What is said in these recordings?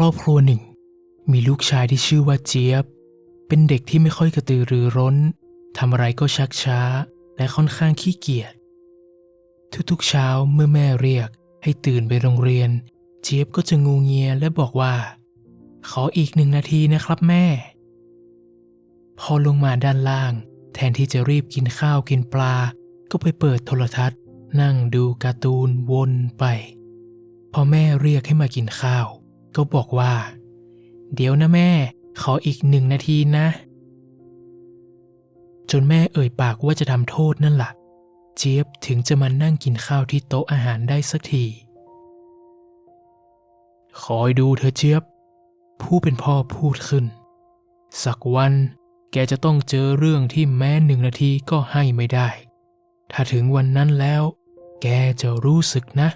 ครอบครัวหนึ่ง มีลูกชายที่ชื่อว่าเจี๊ยบ เป็นเด็กที่ไม่ค่อยกระตือรือร้นทำอะไรก็ชักช้าและค่อนข้างขี้เกียจทุกๆเช้าเมื่อแม่เรียกให้ตื่นไปโรงเรียน เจี๊ยบก็จะงูเงียและบอกว่า ขออีกหนึ่งนาทีนะครับแม่ พอลงมาด้านล่าง แทนที่จะรีบกินข้าวกินปลา ก็ไปเปิดโทรทัศน์ นั่งดูการ์ตูนวนไป พอแม่เรียกให้มากินข้าว ก็บอกว่า เดี๋ยวนะแม่ ขออีกหนึ่งนาทีนะ จนแม่เอ่ยปากว่าจะทำโทษนั่นละ่ะ เจี๊ยบถึงจะมานั่งกินข้าวที่โต๊ะอาหารได้สักทีคอยดูเธอเจี๊ยบ ผู้เป็นพ่อพูดขึ้น สักวันแกจะต้องเจอเรื่องที่แม้หนึ่งนาทีก็ให้ไม่ได้ ถ้าถึงวันนั้นแล้ว แกจะรู้สึกนะ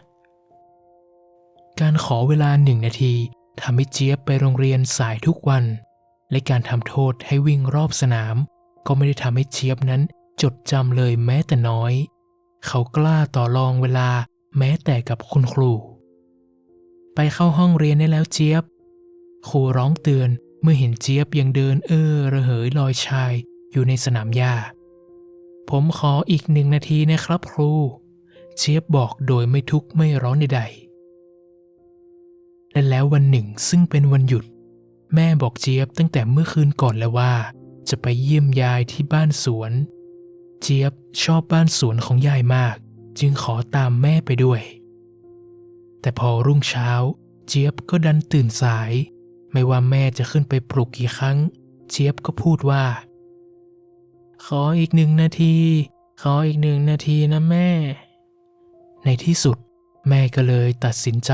การขอเวลาหนึ่งนาทีทำให้เจี๊ยบไปโรงเรียนสายทุกวัน และการทำโทษให้วิ่งรอบสนาม ก็ไม่ได้ทำให้เจี๊ยบนั้นจดจำเลยแม้แต่น้อย เขากล้าต่อรองเวลาแม้แต่กับคุณครู ไปเข้าห้องเรียนได้แล้วเจี๊ยบ ครูร้องเตือนเมื่อเห็นเจี๊ยบยังเดินเอ้อระเหยลอยชายอยู่ในสนามหญ้า ผมขออีกหนึ่งนาทีนะครับครู เจี๊ยบบอกโดยไม่ทุกข์ไม่ร้อนใดๆ และแล้ววันหนึ่งซึ่งเป็นวันหยุด แม่บอกเจี๊ยบตั้งแต่เมื่อคืนก่อนแล้วว่า จะไปเยี่ยมยายที่บ้านสวน เจี๊ยบชอบบ้านสวนของยายมาก จึงขอตามแม่ไปด้วย แต่พอรุ่งเช้า เจี๊ยบก็ดันตื่นสาย ไม่ว่าแม่จะขึ้นไปปลุกกี่ครั้ง เจี๊ยบก็พูดว่า ขออีกหนึ่งนาที ขออีกหนึ่งนาทีนะแม่ ในที่สุด แม่ก็เลยตัดสินใจ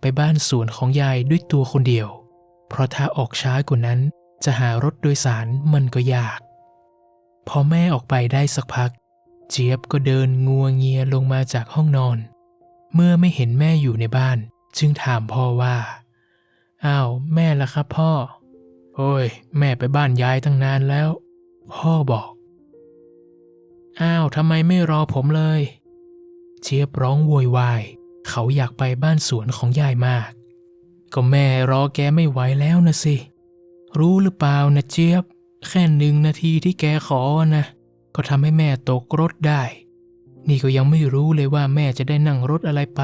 ไปบ้านสวนของยายด้วยตัวคนเดียว เพราะถ้าออกช้ากว่านั้นจะหารถโดยสารมันก็ยาก พอแม่ออกไปได้สักพัก เจี๊ยบก็เดินงัวเงียลงมาจากห้องนอน เมื่อไม่เห็นแม่อยู่ในบ้าน จึงถามพ่อว่า อ้าว แม่ล่ะครับพ่อ โอ้ย แม่ไปบ้านยายตั้งนานแล้ว พ่อบอก อ้าวทำไมไม่รอผมเลย เจี๊ยบร้องโวยวาย เขาอยากไปบ้านสวนของยายมาก ก็แม่รอแกไม่ไหวแล้วนะสิ รู้หรือเปล่านะเจี๊ยบ แค่หนึ่งนาทีที่แกขอนะ ก็ทำให้แม่ตกรถได้ นี่ก็ยังไม่รู้เลยว่าแม่จะได้นั่งรถอะไรไป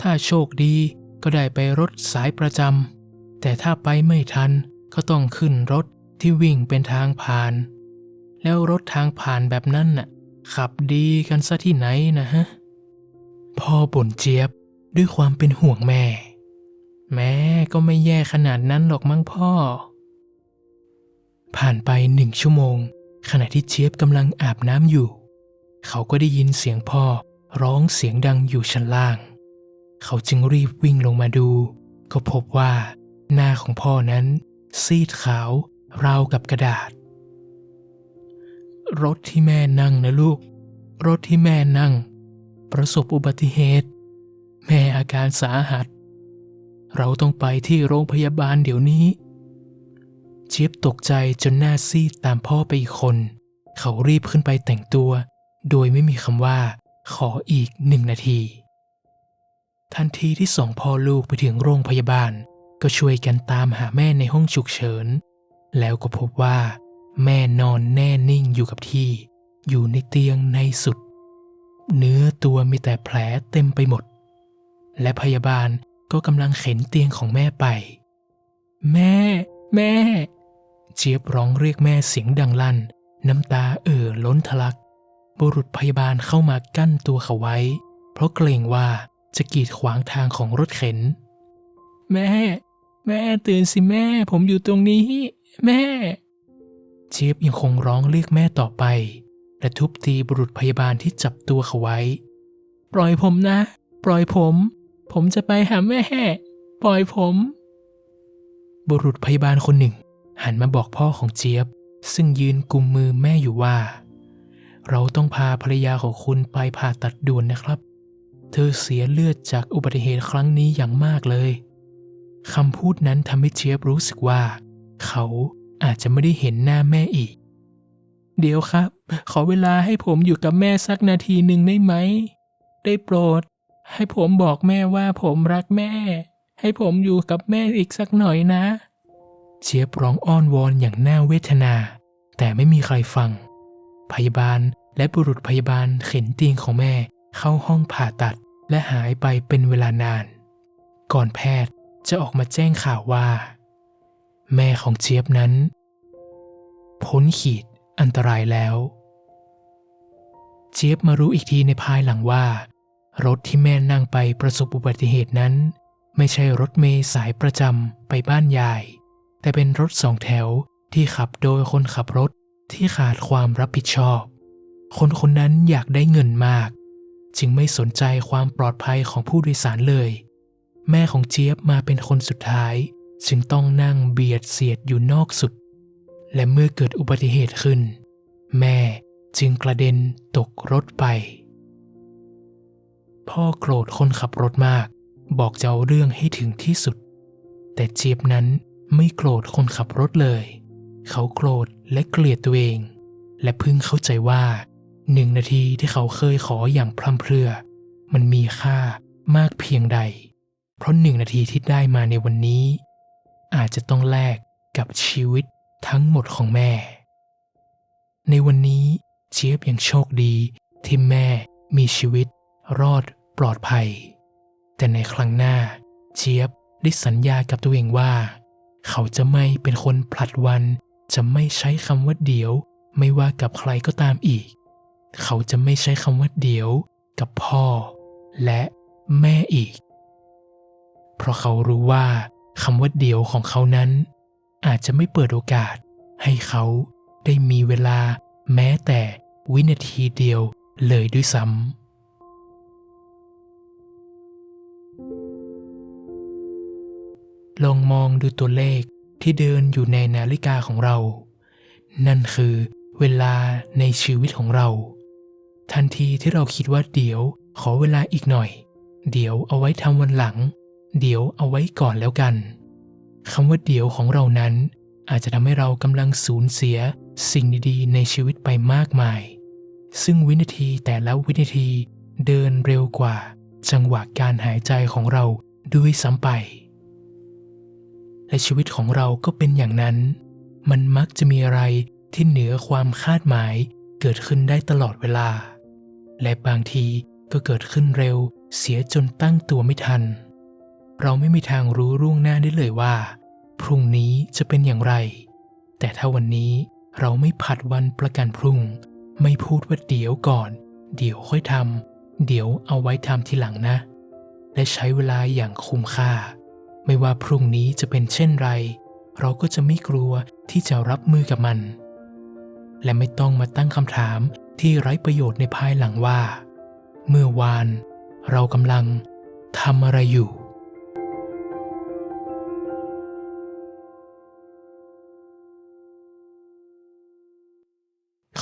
ถ้าโชคดีก็ได้ไปรถสายประจำ แต่ถ้าไปไม่ทันก็ต้องขึ้นรถที่วิ่งเป็นทางผ่าน แล้วรถทางผ่านแบบนั้นน่ะ ขับดีกันซะที่ไหนนะฮะ พ่อบ่นเจี๊ยบด้วยความเป็นห่วงแม่ แม่ก็ไม่แย่ขนาดนั้นหรอกมั้งพ่อ ผ่านไปหนึ่งชั่วโมง ขณะที่เจี๊ยบกำลังอาบน้ำอยู่ เขาก็ได้ยินเสียงพ่อร้องเสียงดังอยู่ชั้นล่าง เขาจึงรีบวิ่งลงมาดู ก็พบว่า หน้าของพ่อนั้น ซีดขาวราวกับกระดาษ รถที่แม่นั่งนะลูก รถที่แม่นั่ง ประสบอุบัติเหตุ แม่อาการสาหัส เราต้องไปที่โรงพยาบาลเดี๋ยวนี้ เจี๊ยบตกใจจนหน้าซีดตามพ่อไปอีกคน เขารีบขึ้นไปแต่งตัว โดยไม่มีคำว่า ขออีกหนึ่งนาที ทันทีที่สองพ่อลูกไปถึงโรงพยาบาล ก็ช่วยกันตามหาแม่ในห้องฉุกเฉิน แล้วก็พบว่า แม่นอนแน่นิ่งอยู่กับที่ อยู่ในเตียงในสุด เนื้อตัวมีแต่แผลเต็มไปหมด และพยาบาลก็กำลังเข็นเตียงของแม่ไป แม่ แม่ เจี๊ยบร้องเรียกแม่เสียงดังลั่น น้ำตาเอ่อล้นทะลัก บุรุษพยาบาลเข้ามากั้นตัวเขาไว้ เพราะเกรงว่าจะกีดขวางทางของรถเข็น แม่ แม่ตื่นสิแม่ ผมอยู่ตรงนี้ แม่ เจี๊ยบยังคงร้องเรียกแม่ต่อไป และทุบตีบุรุษพยาบาลที่จับตัวเขาไว้ ปล่อยผมนะ ปล่อยผม ผมจะไปหาแม่ปล่อยผม บุรุษพยาบาลคนหนึ่ง หันมาบอกพ่อของเจี๊ยบ ซึ่งยืนกุมมือแม่อยู่ว่า เราต้องพาภรรยาของคุณไปผ่าตัดด่วนนะครับ เธอเสียเลือดจากอุบัติเหตุครั้งนี้อย่างมากเลยคำพูดนั้นทำให้เจี๊ยบรู้สึกว่า เขาอาจจะไม่ได้เห็นหน้าแม่อีก เดี๋ยวครับ ขอเวลาให้ผมอยู่กับแม่สักนาทีหนึ่งได้ไหม ได้โปรด ให้ผมบอกแม่ว่าผมรักแม่ ให้ผมอยู่กับแม่อีกสักหน่อยนะเจี๊ยบร้องอ้อนวอนอย่างน่าเวทนา แต่ไม่มีใครฟัง พยาบาลและบุรุษพยาบาลเข็นเตียงของแม่เข้าห้องผ่าตัดและหายไปเป็นเวลานาน ก่อนแพทย์จะออกมาแจ้งข่าวว่า แม่ของเจี๊ยบนั้น พ้นขีด อันตรายแล้ว เจี๊ยบมารู้อีกทีในภายหลังว่า รถที่แม่นั่งไปประสบอุบัติเหตุนั้น ไม่ใช่รถเมล์สายประจำไปบ้านยาย แต่เป็นรถสองแถวที่ขับโดยคนขับรถที่ขาดความรับผิดชอบ คนคนนั้นอยากได้เงินมาก จึงไม่สนใจความปลอดภัยของผู้โดยสารเลย แม่ของเจี๊ยบมาเป็นคนสุดท้าย จึงต้องนั่งเบียดเสียดอยู่นอกสุด และเมื่อเกิดอุบัติเหตุขึ้น แม่จึงกระเด็นตกรถไป พ่อโกรธคนขับรถมาก บอกจะเอาเรื่องให้ถึงที่สุด แต่เจี๊ยบนั้นไม่โกรธคนขับรถเลย เขาโกรธและเกลียดตัวเอง และพิ่งเข้าใจว่าหนึ่งนาทีที่เขาเคยขออย่างพร่ำเพรื่อ มันมีค่ามากเพียงใด เพราะหนึ่งนาทีที่ได้มาในวันนี้ อาจจะต้องแลกกับชีวิต ทั้งหมดของแม่ ในวันนี้เจี๊ยบยังโชคดีที่แม่มีชีวิต รอดปลอดภัย แต่ในครั้งหน้า เจี๊ยบได้สัญญากับตัวเองว่า เขาจะไม่เป็นคนผลัดวัน จะไม่ใช้คำว่าเดี๋ยว ไม่ว่ากับใครก็ตามอีก เขาจะไม่ใช้คำว่าเดี๋ยว กับพ่อ และแม่อีก เพราะเขารู้ว่าคำว่าเดี๋ยวของเขานั้น อาจจะไม่เปิดโอกาส ให้เขาได้มีเวลาแม้แต่วินาทีเดียวเลยด้วยซ้ำลองมองดูตัวเลขที่เดินอยู่ในนาฬิกาของเรา นั่นคือเวลาในชีวิตของเรา ทันทีที่เราคิดว่าเดี๋ยวขอเวลาอีกหน่อย เดี๋ยวเอาไว้ทำวันหลัง เดี๋ยวเอาไว้ก่อนแล้วกัน คำว่าเดี๋ยวของเรานั้น อาจจะทำให้เรากำลังสูญเสียสิ่งดีๆ ในชีวิตไปมากมาย ซึ่งวินาทีแต่ละวินาทีเดินเร็วกว่า จังหวะการหายใจของเราด้วยซ้ำไป และชีวิตของเราก็เป็นอย่างนั้น มันมักจะมีอะไรที่เหนือความคาดหมายเกิดขึ้นได้ตลอดเวลา และบางทีก็เกิดขึ้นเร็วเสียจนตั้งตัวไม่ทัน เราไม่มีทางรู้ร่วงหน้าได้เลยว่า พรุ่งนี้จะเป็นอย่างไร แต่ถ้าวันนี้เราไม่ผัดวันประกันพรุ่ง ไม่พูดว่าเดี๋ยวก่อน เดี๋ยวค่อยทำเดี๋ยวเอาไว้ทำทีหลังนะ และใช้เวลาอย่างคุ้มค่า ไม่ว่าพรุ่งนี้จะเป็นเช่นไร เราก็จะไม่กลัวที่จะรับมือกับมัน และไม่ต้องมาตั้งคำถามที่ไร้ประโยชน์ในภายหลังว่า เมื่อวาน เรากำลังทำอะไรอยู่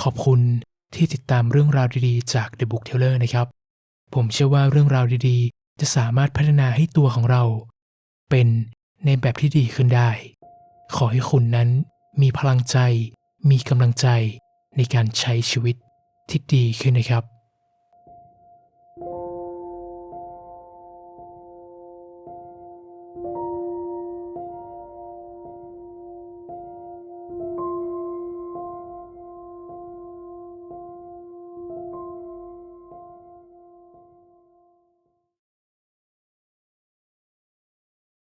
ขอบคุณที่ติดตามเรื่องราวดีๆ จาก The Book Teller นะครับ ผมเชื่อว่าเรื่องราวดีๆ จะสามารถพัฒนาให้ตัวของเรา เป็นในแบบที่ดีขึ้นได้ ขอให้คุณนั้นมีพลังใจ มีกำลังใจในการใช้ชีวิตที่ดีขึ้นนะครับ